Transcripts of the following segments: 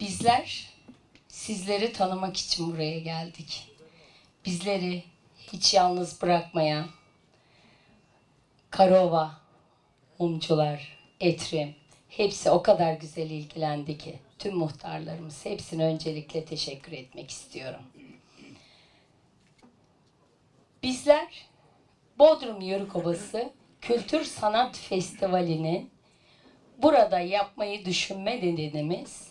Bizler sizleri tanımak için buraya geldik. Bizleri hiç yalnız bırakmayan Karova, mumcular, Etrim hepsi o kadar güzel ilgilendi ki tüm muhtarlarımız hepsine öncelikle teşekkür etmek istiyorum. Bizler Bodrum Yörük Obası Kültür Sanat Festivali'nin burada yapmayı düşünme nedenimiz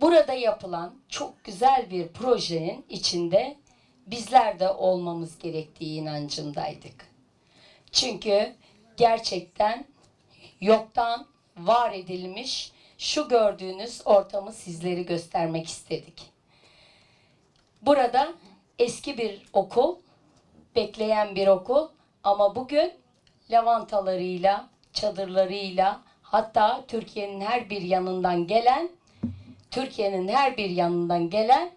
burada yapılan çok güzel bir projenin içinde bizler de olmamız gerektiği inancındaydık. Çünkü gerçekten yoktan var edilmiş şu gördüğünüz ortamı sizleri göstermek istedik. Burada eski bir okul, bekleyen bir okul ama bugün lavantalarıyla, çadırlarıyla hatta Türkiye'nin her bir yanından gelen Türkiye'nin her bir yanından gelen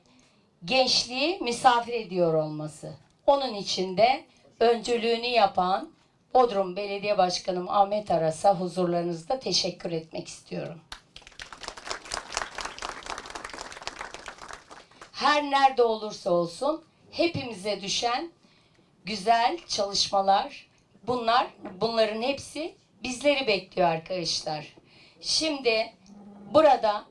gençliği misafir ediyor olması. Onun için de öncülüğünü yapan Bodrum Belediye Başkanım Ahmet Aras'a huzurlarınızda teşekkür etmek istiyorum. Her nerede olursa olsun hepimize düşen güzel çalışmalar bunlar bunların hepsi bizleri bekliyor arkadaşlar. Şimdi burada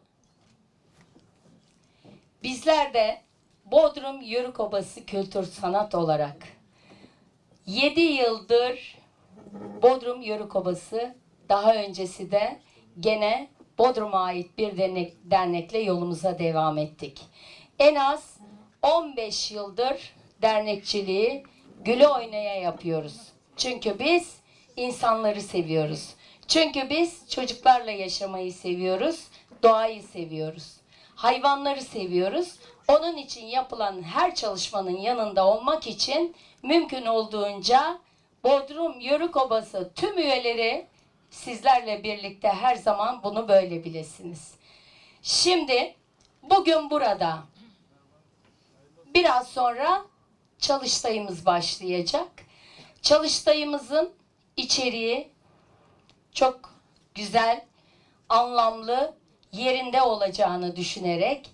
bizler de Bodrum Yörük Obası Kültür Sanat olarak 7 yıldır Bodrum Yörük Obası daha öncesi de gene Bodrum'a ait bir dernek, dernekle yolumuza devam ettik. En az 15 yıldır dernekçiliği güle oynaya yapıyoruz. Çünkü biz insanları seviyoruz. Çünkü biz çocuklarla yaşamayı seviyoruz, doğayı seviyoruz. Hayvanları seviyoruz. Onun için yapılan her çalışmanın yanında olmak için mümkün olduğunca Bodrum Yörük Obası tüm üyeleri sizlerle birlikte her zaman bunu böyle bilesiniz. Şimdi bugün burada biraz sonra çalıştayımız başlayacak. Çalıştayımızın içeriği çok güzel, anlamlı, yerinde olacağını düşünerek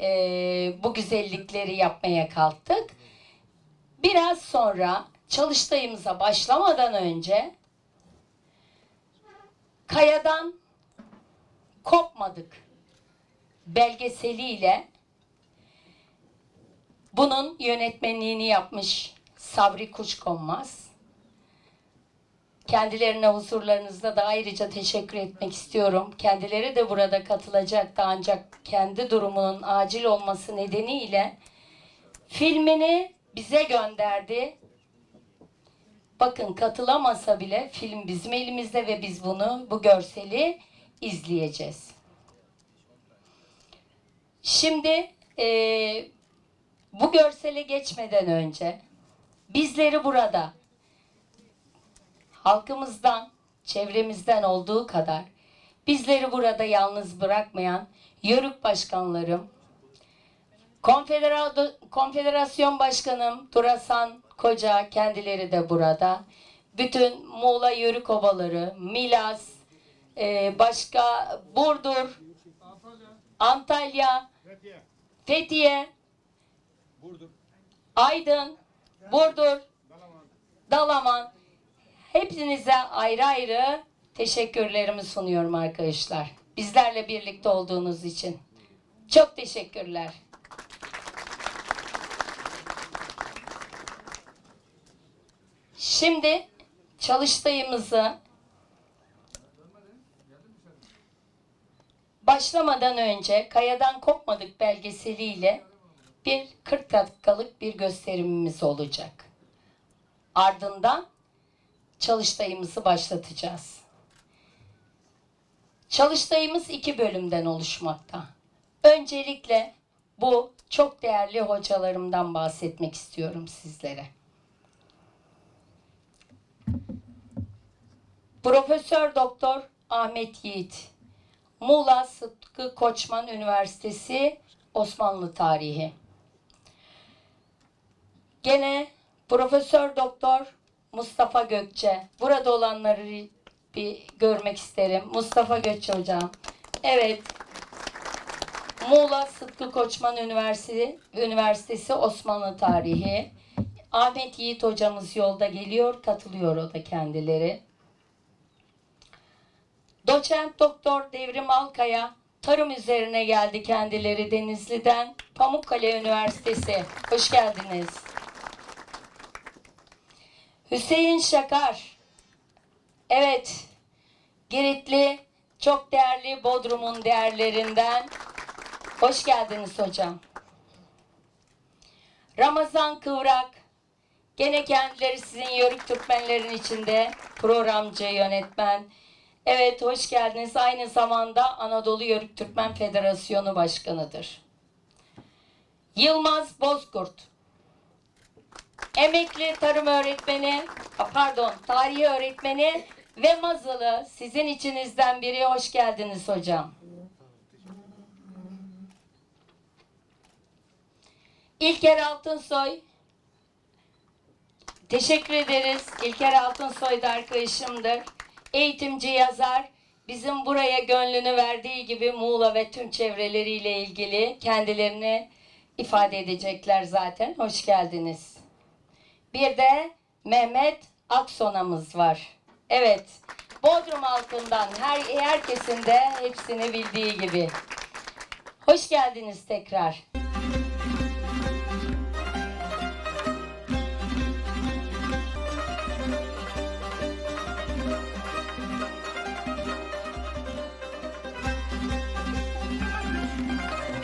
eee, bu güzellikleri yapmaya kalktık. Biraz sonra çalıştayımıza başlamadan önce Kayadan kopmadık belgeseliyle bunun yönetmenliğini yapmış Sabri Kuşkonmaz. Kendilerine huzurlarınızda da ayrıca teşekkür etmek istiyorum. Kendileri de burada katılacaktı ancak kendi durumunun acil olması nedeniyle filmini bize gönderdi. Bakın katılamasa bile film bizim elimizde ve biz bunu, bu görseli izleyeceğiz. Şimdi eee, bu görsele geçmeden önce bizleri burada halkımızdan, çevremizden olduğu kadar bizleri burada yalnız bırakmayan yörük başkanlarım, Konfedera- Konfederasyon Başkanım Durasan Koca kendileri de burada. Bütün Muğla Yörük Ovaları, Milas, e, başka Burdur, Antalya, Fethiye, Fethiye, Burdur, Aydın, Burdur, Dalaman, Dalaman. Hepinize ayrı ayrı teşekkürlerimi sunuyorum arkadaşlar. Bizlerle birlikte olduğunuz için. Çok teşekkürler. Şimdi çalıştayımızı başlamadan önce Kayadan Kopmadık belgeseliyle bir 40 dakikalık bir gösterimimiz olacak. Ardından çalıştayımızı başlatacağız. Çalıştayımız iki bölümden oluşmakta. Öncelikle bu çok değerli hocalarımdan bahsetmek istiyorum sizlere. Profesör Doktor Ahmet Yiğit, Muğla Sıtkı Koçman Üniversitesi Osmanlı Tarihi. Gene Profesör Doktor Mustafa Gökçe. Burada olanları bir görmek isterim. Mustafa Gökçe hocam. Evet. Muğla Sıtkı Koçman Üniversitesi, Üniversitesi Osmanlı Tarihi. Ahmet Yiğit hocamız yolda geliyor, katılıyor o da kendileri. Doçent Doktor Devrim Alkaya tarım üzerine geldi kendileri Denizli'den. Pamukkale Üniversitesi. Hoş geldiniz. Hüseyin Şakar. Evet. Giritli çok değerli Bodrum'un değerlerinden. Hoş geldiniz hocam. Ramazan Kıvrak. Gene kendileri sizin Yörük Türkmenlerin içinde programcı, yönetmen. Evet hoş geldiniz. Aynı zamanda Anadolu Yörük Türkmen Federasyonu Başkanıdır. Yılmaz Bozkurt. Emekli tarım öğretmeni, pardon tarih öğretmeni ve mazılı sizin içinizden biri. Hoş geldiniz hocam. İlker Altınsoy. Teşekkür ederiz. İlker Altınsoy da arkadaşımdır. Eğitimci yazar. Bizim buraya gönlünü verdiği gibi Muğla ve tüm çevreleriyle ilgili kendilerini ifade edecekler zaten. Hoş geldiniz. Bir de Mehmet Aksona'mız var. Evet. Bodrum halkından her herkesin de hepsini bildiği gibi. Hoş geldiniz tekrar.